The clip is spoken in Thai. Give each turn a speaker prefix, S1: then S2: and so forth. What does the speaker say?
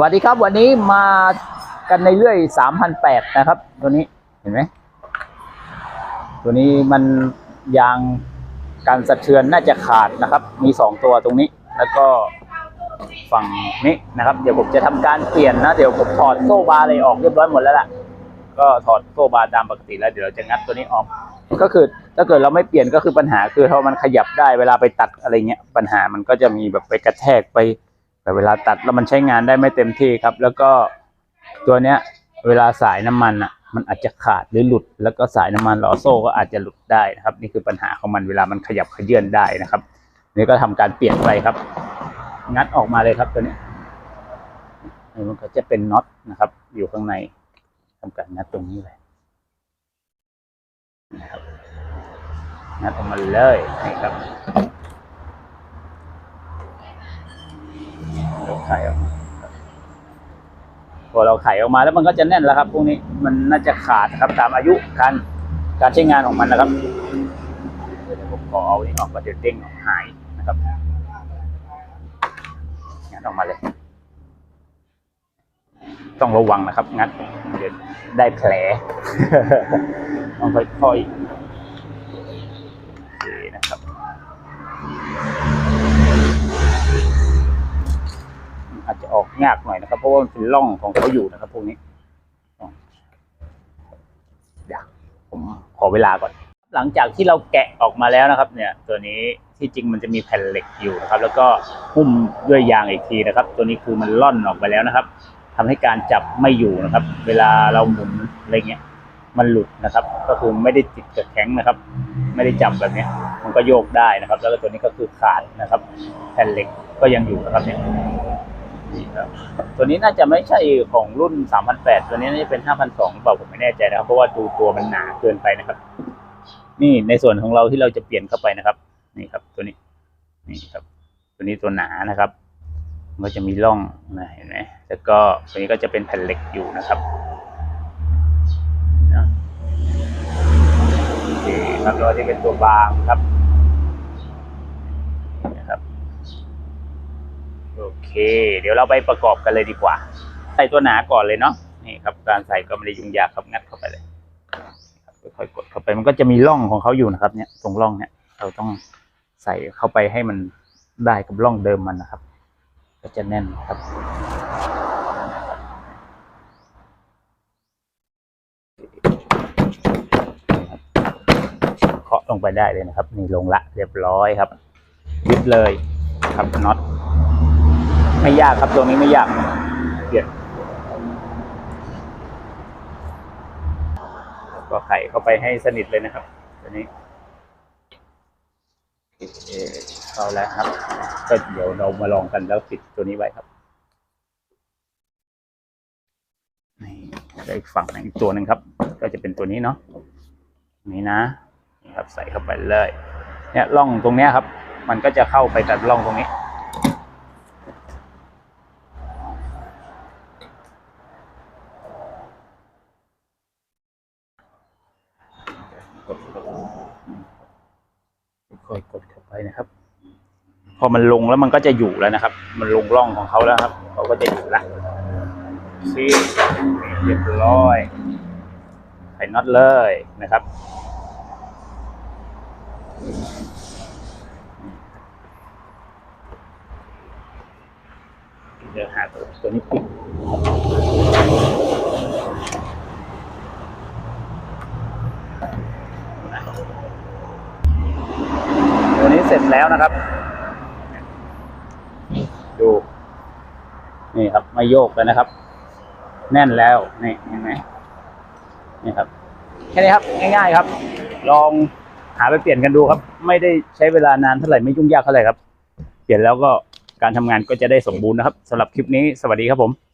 S1: วัสดีครับวันนี้มากันในเรื่อย3,008นะครับ ตัวนี้เห็นไหมตัวนี้มันยางการสะเทือนน่าจะขาดนะครับ มีสองตัวตรงนี้ แล้วก็ฝั่งนี้นะครับ เดี๋ยวผมจะทำการเปลี่ยนนะเดี๋ยวผมถอดโซ่บาร์อะไรออกเรียบร้อยหมดแล้วล่ะก็ถอดโซ่บาร์ตามปกติแล้วเดี๋ยวเราจะงัดตัวนี้ออก ก็คือถ้าเกิดเราไม่เปลี่ยนก็คือปัญหาคือถ้ามันขยับได้เวลาไปตัดอะไรเงี้ยปัญหามันก็จะมีแบบไปกระแทกไป แต่เวลาตัดแล้วมันใช้งานได้ไม่เต็มที่ครับ แล้วก็ตัวเนี้ย เวลาสายน้ำมันอะ มันอาจจะขาดหรือหลุด แล้วก็สายน้ำมันล้อโซ่ก็อาจจะหลุดได้นะครับ นี่คือปัญหาของมันเวลามันขยับขยื่นได้นะครับ นี่ก็ทำการเปลี่ยนไปครับ งัดออกมาเลยครับตัวนี้มันก็จะเป็นน็อตนะครับ อยู่ข้างในทำการงัดตรงนี้เลยนะครับงัดออกมาเลยนี่ครับเรา ไขออกมาครับพอเราไขออกมาแล้วมันก็จะแน่นแล้วครับพวกนี้มันน่าจะขาดนะครับตามอายุการการใช้งานของมันนะครับเดี๋ยวผมขอเอานี่ออกก็เดี๋ยวเด้งออกหายนะครับงัดออกมาเลย ต้องระวังนะครับ งัดเดี๋ยวได้แผลต้องค่อยๆโอเคนะครับ อา จจะออกยากหน่อยนะครับ เพราะว่ามันเป็นร่องของเขาอยู่นะครับพวกนี้เดี๋ยวผมขอเวลาก่อน หลังจากที่เราแกะออกมาแล้วนะครับ เนี่ย ตัวนี้ที่จริงมันจะมีแผ่นเหล็กอยู่นะครับ แล้วก็หุ้มด้วยยางอีกทีนะครับ ตัวนี้คือมันล่อนออกไปแล้วนะครับทำให้การจับไม่อยู่นะครับ เวลาเราหมุนอะไรเงี้ยมันหลุดนะครับ ก็คือไม่ได้ติดกับแข็งนะครับ ไม่ได้จับแบบนี้มันก็โยกได้นะครับ แล้วก็ตัวนี้ก็คือขาดนะครับ แผ่นเหล็กก็ยังอยู่นะครับเนี่ย นี่ครับ ตัวนี้น่าจะไม่ใช่ของรุ่น3,800ตัวนี้น่าจะเป็น5,200หรือเปล่าผมไม่แน่ใจนะครับ เพราะว่าดูตัวมันหนาเกินไปนะครับ นี่ในส่วนของเราที่เราจะเปลี่ยนเข้าไปนะครับ นี่ครับ ตัวนี้ นี่ครับ ตัวนี้ตัวหนานะครับมันก็จะมีร่องนะเห็นไหมแล้วก็ตัวนี้ก็จะเป็นแผ่นเหล็กอยู่นะครับนะโอเคครับแล้วจะเป็นตัวบางครับ โอเค เดี๋ยวเราไปประกอบกันเลยดีกว่า ใส่ตัวหนาก่อนเลยเนาะนี่ครับการใส่ก็ไม่ได้ยุ่งยากครับงัดเข้าไปเลยค่อยๆกดเข้าไปมันก็จะมีร่องของเขาอยู่นะครับ เนี่ยตรงร่องเนี่ยเราต้องใส่เข้าไปให้มันได้กับร่องเดิมมันนะครับ ก็จะแน่นครับเคาะลงไปได้เลยนะครับ นี่ลงละเรียบร้อยครับยึดเลยครับน็อต ไม่ยากครับตรงนี้ไม่ยากเปลี่ยนก็ไข่เข้าไปให้สนิทเลยนะครับ ตัวนี้เคเข้าแล้วครับ ก็เดี๋ยวเรามาลองกันแล้วติดตัวนี้ไว้ครับนี่แล้ฝั่งอีกตัวหนึ่งครับ ก็จะเป็นตัวนี้เนาะนี่นะนี่ครับใส่เข้าไปเลย เนี่ยร่องตรงเนี้ยครับ มันก็จะเข้าไปกับร่องตรงนี้ กดเข้าไป ค่อยกดเข้าไปนะครับ พอมันลงแล้วมันก็จะอยู่แล้วนะครับ มันลงร่องของเขาแล้วครับเขาก็จะอยู่ละซีเรียบร้อยใส่น็อตเลยนะครับเดี๋ยวหาตัวนี้ปิด ตัวนี้เสร็จแล้วนะครับ ดู นี่ครับ ไม่โยกแล้วนะครับ แน่นแล้ว นี่เห็นไหมนี่ครับ แค่นี้ครับ ง่ายๆครับ ลองหาไปเปลี่ยนกันดูครับ ไม่ได้ใช้เวลานานเท่าไหร่ไม่ยุ่งยากเท่าไหร่ครับ เปลี่ยนแล้วก็การทำงานก็จะได้สมบูรณ์นะครับสำหรับคลิปนี้สวัสดีครับผม